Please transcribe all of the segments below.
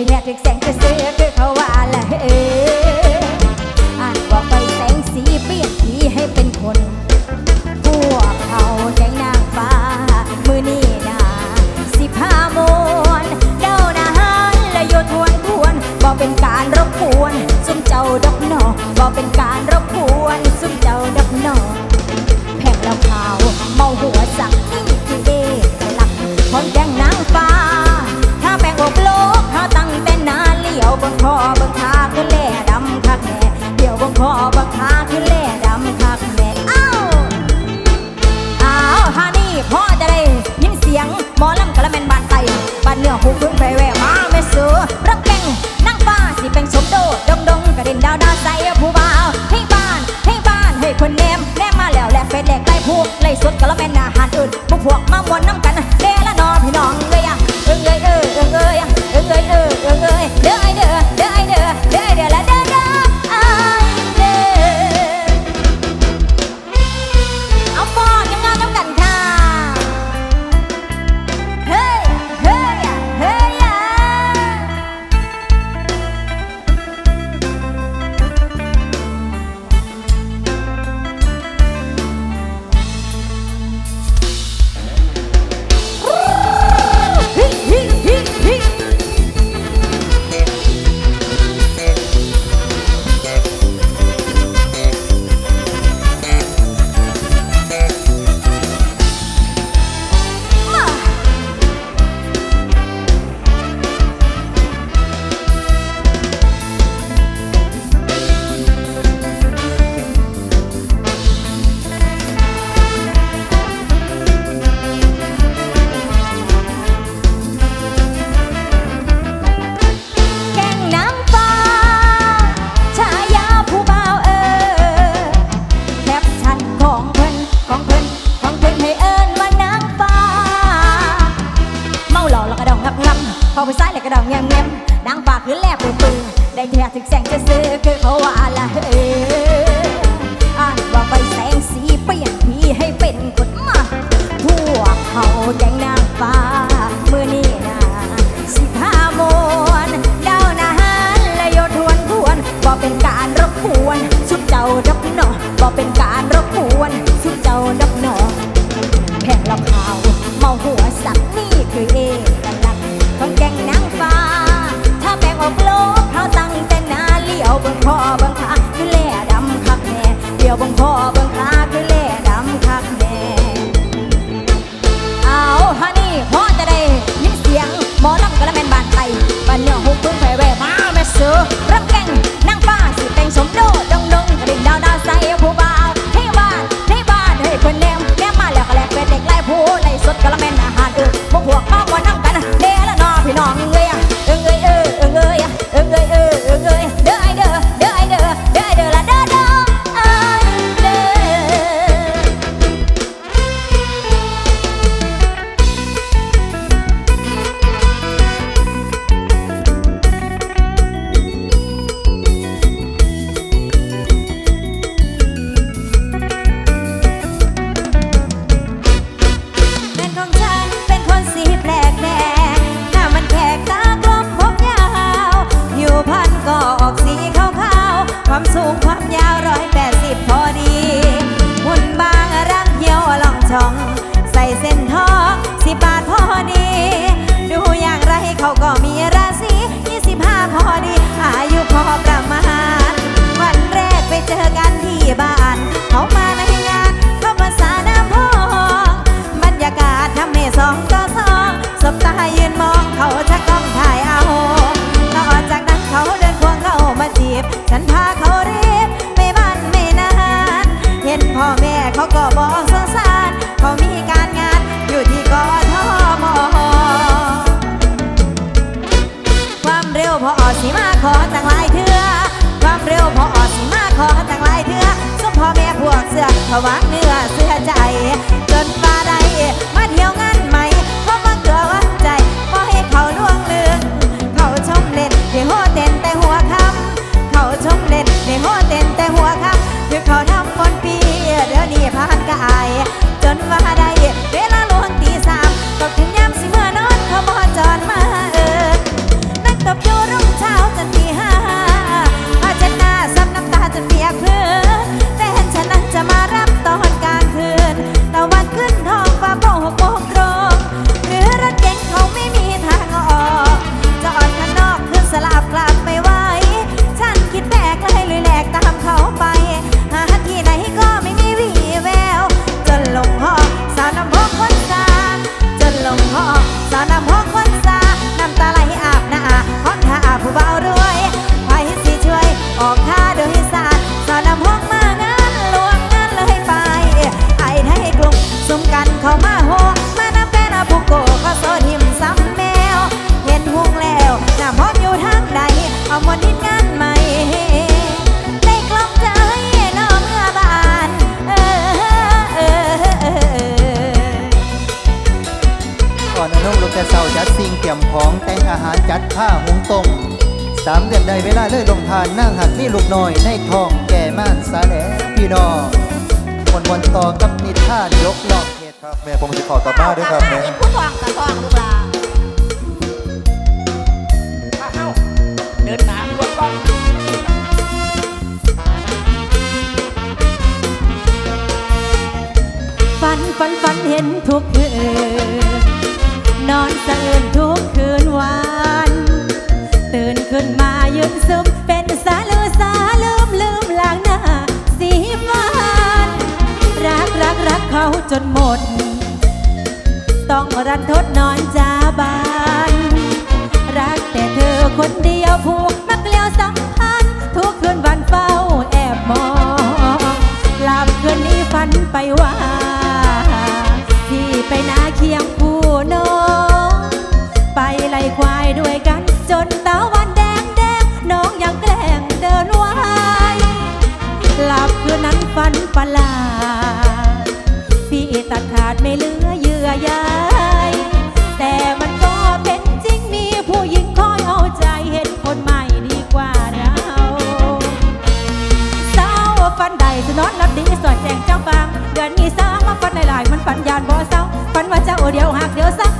electric แล้วดาใส่ผู้บ่าวให้บ้านให้บ้านให้คนเนมเนมมาแล้วแลกเฟซแลกไล่ผู้ไล่สุดก็แล้วแม่นอาหารอื่นพวกพวกมาหมดนน้ำ Thank. พวกมาวัน สิมาขอตั้งหลายเถื่อความเร็วพอสิมาขอตั้งหลายเถื่อสุขพ่อแม่พวกเสือผวังเนื้อเสื้อใจจนฟ้าใดมาเที่ยวงานใหม่เพราะว่าเกือวันใจพอให้เขาล่วงลืมเขาชมเล่นเดี๋ยวโหเต้นแต่หัวคำเขาชมเล่นเดี๋ยวโหเต้นแต่หัวคำเดี๋ยวเขาทำคนปีเดี๋ยวนี้ผ่านกายจนว่าใด สาวน้ำหกคนสาน้ำตาไหลอาบหน้าของข้าอาบผู้เบารวยไว้สิช่วย ออกค่าโดยสารสาวน้ำหกมางานลวงงานเลยไป ไอ้ไทยกลุ่มสุมกันเข้ามาโหมานำแฟนอาผู้โกก็โซทิมซ้ำแมว เห็นหุงแล้วน้ำหกอยู่ทางใดเอามน ต้มสามเดือนใดเวลาเลยลงทานนั่งหักนี่ลูกน้อยในท้องแก่ม่านสาแหลพี่น้องวนวันต่อกับนิทานยกลอกเหตุครับแม่ผมจะขอกลับบ้านด้วยครับแม่เป็นผู้ทองกับทองลูกหลานเดินหนาลวดกล้องฝันฝันฝันเห็นทุกคืน นอนสะอื่นทุกคืนวัน ตื่นขึ้นมายืนซึมเป็นสาลือสาลืมลืมล้างหน้า สีฟันรักรักรักเขาจนหมด ต้องรันทดนอนจาบาน รักแต่เธอคนเดียวผูกมักเลียวสัมพันธ์ทุกคืนวันเฝ้าแอบมองหลับคืนนี้ฝันไปว่าพี่ไปนาเคียงคู่ น้อง ไปไล่ควายด้วยกัน จนตาวันแดงแดงน้องยังแกล้งเดินวายหลับคืนนั้นฝันประหลาดพี่ตัดขาดไม่เหลือเยื่อใย เดี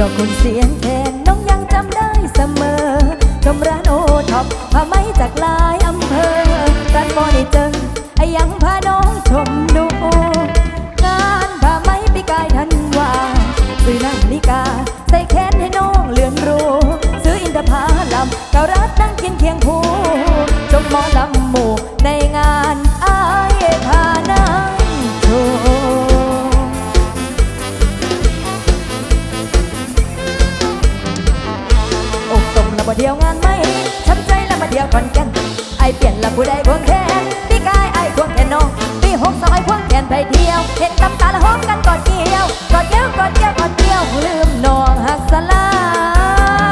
ดอกคุณเสียงแทนน้องยังจำได้เสมอชมร้านโอท็อปผ้าไหมจากหลายอำเภอร้านบอนี่เจิงไอยังพาน้องชมดูงานผ้าไหมปีกายทันว่าซื้อนาฬิกา ใส่แขนให้น้องเลือนรูซื้ออินทผลำเการัดนั่งกินเคียงผู ไอเปลี่ยนละผู้ใดควงแขนพี่กายไอควงแขนน้องพี่หกสอยควงแขนไปเที่ยว เห็นตำตาละหอมกันกอดเกี่ยวกอดเกี่ยวกอดเกี่ยวกอดเกี่ยวลืมน้องหักสลา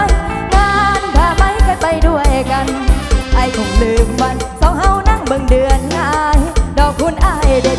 ยงานพาไม่เคยไปด้วยกัน ไอคงลืมวันสองเฮานั่งเบิ่งเดือนงายดอกคุณไอเด็ด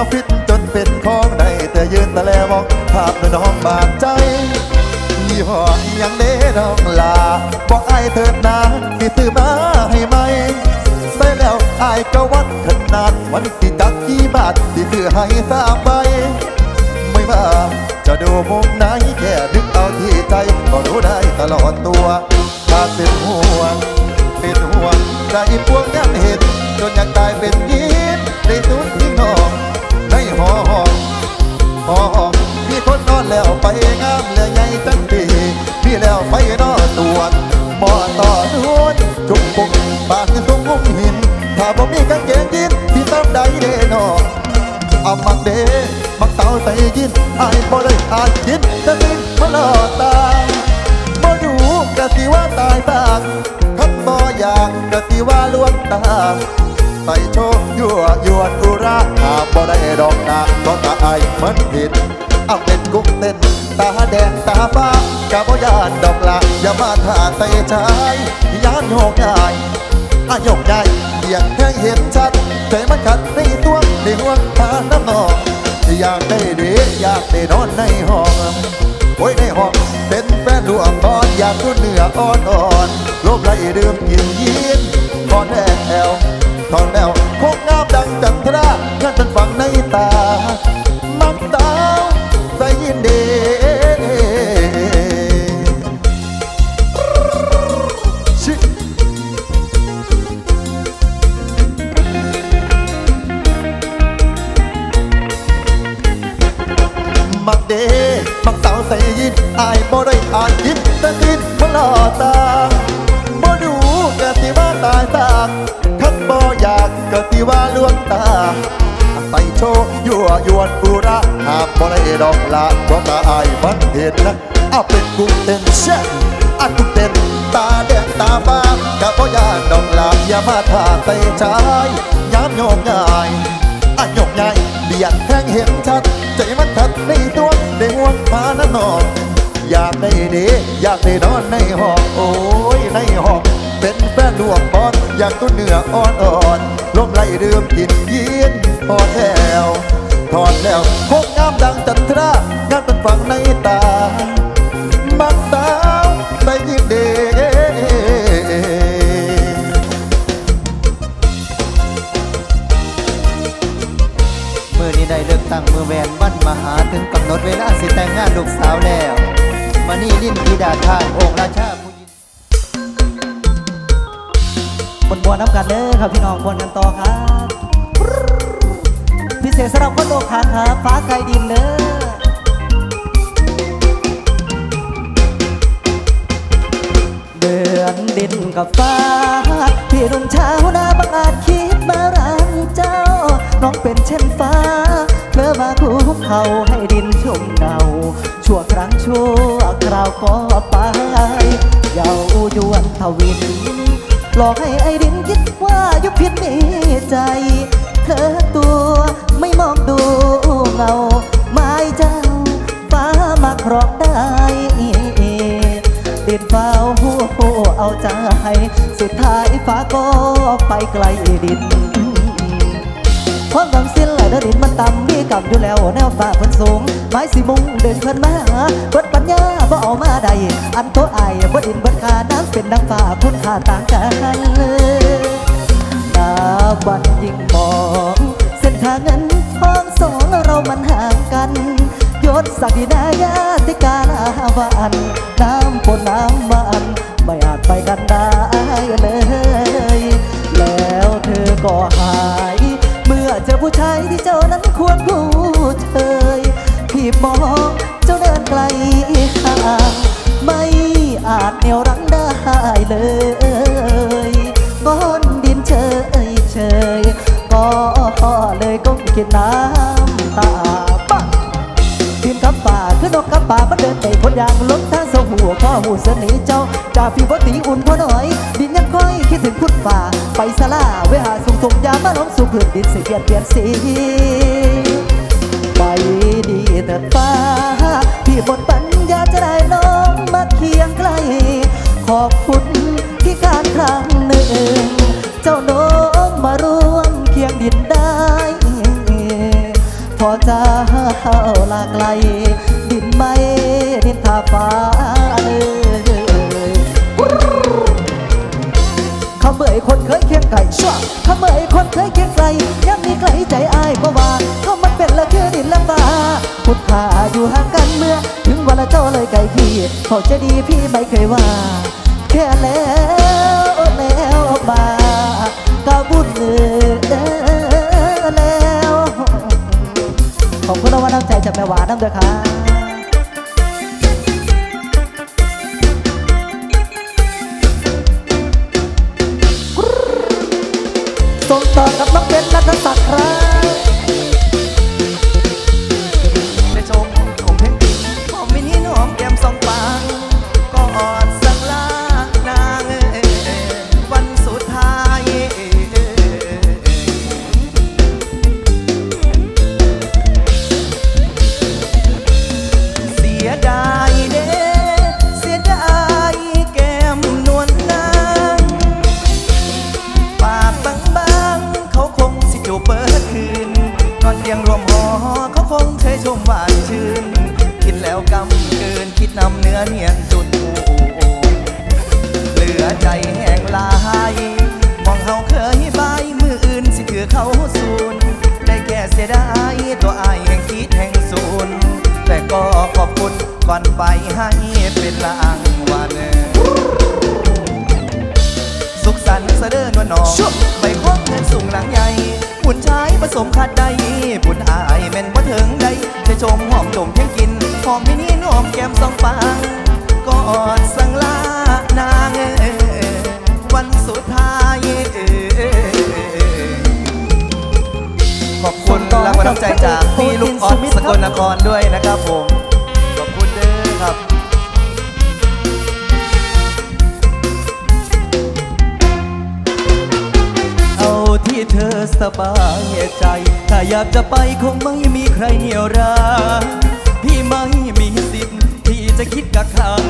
างเกงนาฟิตจนเป็นของได้แต่ยืนต่แลมองภาพน้องบาดใจยี่ห้อยังเด้ดองลาบอกไอายเถิดนาที่ซื้อมาให้ไหมใส่แล้วไอายก็วัดขนาดวันที่จักกี่บาทที่ซื้อให้สามใบไม่ว่าจะดูมุมไหนแค่นึกเอาที่ใจก็รู้ได้ตลอดตัวถ้าเป็นห่วงเป็นห่วงใจพวกนั้นเห็นจนอยากตายเป็นยินได้สุดที่นอง นอายบ่ได้อาจินแต่สิ่งมาลอตาบ่ดูกะสิว่าตายตากคันบ่อยากกะสิว่าลวงตาใส่โชว์ยั่วยวนอุราหาบ่ได้ดอกนาเพราะตาอายมันผิดเอาเป็นกุ้งเต้นตาแดงตาฟ้ากะบ่ยานดอกละอย่ามาท่าใส่ชายยานโยกยายอายกใหญ่อยากให้เห็นชัดใจมันขัดในตัวในห่วงทาน้ำนอง อยากได้เดีอยากได้นอนในห้องโอ้ยในห้องเป็นแฟนดวงตอนอยากรู้เนื้ออ่อนอ่อนลบไหลดื่มกินยีนตอนแอลตอนแอล อกละอย่ามาทาใส่ชายยามโยกง่ายอันโยกใหญ่เบียดแทงเห็นชัด ใจมันทัดในตัวได้ห่วงพาน้นอนอยากได้ดีอยากได้นอนในห้องโอ้ยในห้องเป็นแฟนลวงบอลอยากตัวเหนืออ่อนอ่อนลมไหลเรื่มกินยีนพอแล้วถอดแล้วคงงามดังจันทรางานเป็นฝั่งในตา ตั้งมือแวนวันมาหาถึงกำหนดเวลาสิแต่งงานลูกสาวแล้วมานี่ลิ้นพีดาทางองค์ราชาผู้ยินบนบัวน้ำกันเด้อครับพี่น้องบนกันต่อครับ พิเศษสำหรับคนโลกทางครับฟ้าไกลดินเด้อเดือนดินกับฟ้า พี่หนุ่มเช้านาบังอาจคิดมารังเจ้า น้องเป็นเช่นฟ้า เพลอมาคุกเข่าให้ดินชุ่มเงาชั่วครั้งชั่วคราวก็ไปเยาวยวนทวิน หลอกให้ไอ้ดินคิดว่ายุพิษมีใจ เธอตัวไม่มองดูเงาไม้เจ้า ฟ้ามาครองได้ดินฟ้าหัวเอาใจ สุดท้ายฟ้าก็ไปไกลดิน ความกำสิ้นไหลเดอดินมันต่ำมีกำอยู่แล้วแนวฟ้าเพิ่นสูงไม้สีมุงเดินเพิ่นมาเบิดปัญญาบ่เอามาได้อันโตอายบ่ดินบดค่าน้ำเป็นดังฟ้าคุณค่าต่างกันนาวันยิ่งมองเส้นทางเงินทองสองเรามันห่างกันยศศักดินายาติกาลาวานน้ำปนน้ำมันไม่อาจไปกันได้เลย แล้วเธอก็หาย เมื่อเจอผู้ชายที่เจ้านั้นควรผู้เชยพี่มองเจ้าเดินไกลห่างไม่อาจเหนี่ยวรั้งได้เลยก้อนดินเชยเชยก็เลยก้มกินน้ำตาปังทีมกับป่าคือนกกับป่ามันเดินไปคนยางล้มทางสหัวข้อหูเสนีเจ้าจ่าฟีบตีอุ่นพอหน่อย คิดถึงคุณป่าไปสลาเวหาสุงสมยามาล้มสู่พื้นดินสิเปลี่ยนเปลี่ยนสีไปดีเถิดฟ้า พี่หมดปัญญาจะได้น้องมาเคียงใกล้ ขอบคุณที่การครั้งหนึ่ง เจ้าน้องมาร่วมเคียงดินได้ พอจะเข้าลากไกลดินไม่ดินทาฟ้าำไมคนเคยเคียงไกลยังมีไกลใจอายบ่ว่าเขามันเป็นละคือดินละฟ้าพุทธาอยู่ห่างกันเมื่อ ถึงวันละเจ้าเลยไกลพี่เขาจะดีพี่ไม่เคยว่า แค่แล้วแล้วมากาบุญเออแล้วขอบคุณรางวัลน้ำใจจากแม่หวานน้ำด้วยครั ส่งต่อกับน้องเบนนัทศักดิ์ครับ คุณรางวัลน้ำใจจากพี่ลูกออสสกลนครด้วยนะครับผมขอบคุณเด้อครับเอาที่เธอสบายใจ ถ้าอยากจะไปคงไม่มีใครเหนี่ยวรัพี่ไม่มีสิทธิ์ที่จะคิดกักขัง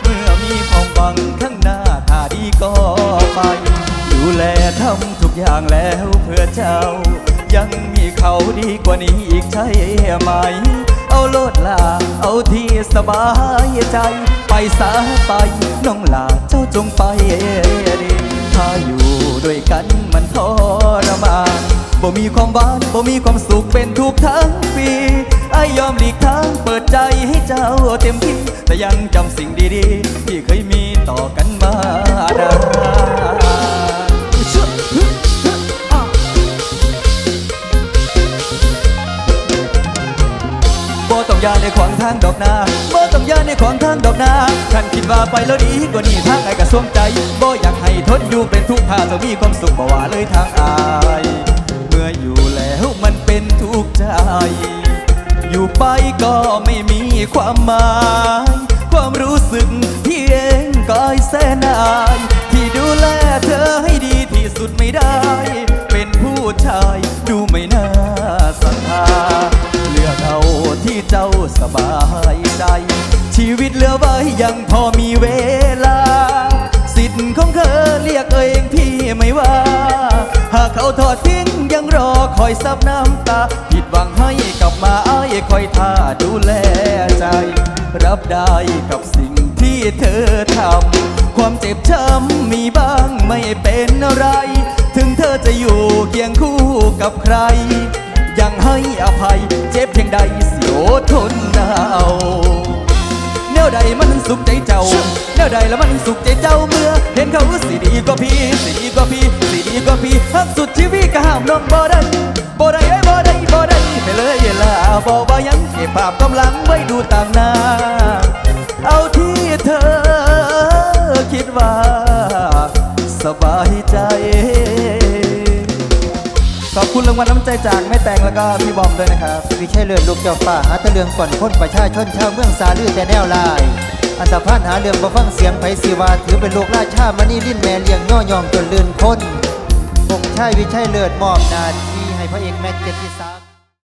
เมื่อมีความหวังข้างหน้าถ้าดีก็ไป ดูแลทำทุกอย่างแล้วเพื่อเจ้ายังมี เขาดีกว่านี้อีกใช่ไหม เอาโลดลา เอาที่สบายใจ ไปสาไปน้องลาเจ้าจงไปดีถ้าอยู่ด้วยกันมันทรมานบ่มีความหวานบ่มีความสุขเป็นทุกทั้งปีไอยยอมหลีกทางเปิดใจให้เจ้าเต็มที่แต่ยังจำสิ่งดีๆ ที่เคยมีต่อกันมาได้างดอกนาบ่ต้องยานในขวางทางดอกนาท่านคิดว่าไปแล้วดีกว่านี้ทางไอ้กระสวงใจบ่อยากให้ทนอยู่เป็นทุกข์ถ้าจะมีความสุขบ่ว่าเลยทางอายเมื่ออยู่แล้วมันเป็นทุกข์ใจ อยู่ไปก็ไม่มีความหมาย ความรู้สึกที่เองก็ไอ้แสนอายที่ดูแลเธอให้ดีที่สุดไม่ได้ เป็นผู้ชายดูไม่น่าศรัทธาเลือกเอา ที่เจ้าสบายใจ ชีวิตเหลือไว้ยังพอมีเวลา สิทธิ์ของเธอเรียกเองพี่ไม่ว่า หากเขาทอดทิ้งยังรอคอยซับน้ำตา ผิดหวังให้กลับมาอ้ายคอยท่าดูแลใจ รับได้กับสิ่งที่เธอทำความเจ็บช้ำมีบ้างไม่เป็นอะไร ถึงเธอจะอยู่เคียงคู่กับใคร ยังให้อภัย เจ็บเพียงใดเสียวทนเอาแนวใดมันสุขใจเจ้าแนวใดแล้วมันสุขใจเจ้าเมื่อ เห็นเขาสิดีกว่าพี่สิดีกว่าพี่สิดีกว่าพี่ฮักสุดชีวิตก็ห้ามน้องบ่ได้บ่ได้เอ้บ่ได้บ่ได้ไปเลยล่ะบอกว่ายังเก็บภาพกำลังไว้ดูต่างหน้า เอาที่เธอคิดว่า สบายใจ ขอบคุณรางวัลน้ำใจจากแม่แตงแล้วก็พี่บอมด้วยนะครับวิชัยเลือนลูกเจ้าป่าหาตะเลืองก่อนคนประชาชนชาวเมืองสาลือแต่แนวลาย อันตรพานหาเรื่องบ่ฟังเสียงไผสีวาถือเป็นลูกราชามณีลิ้นแม่เลี้ยงย่อยองจนลื่นคนปกชายวิชัยเลือดมอบนาทีให้พระเอกแม็กเจ็ดที่สาม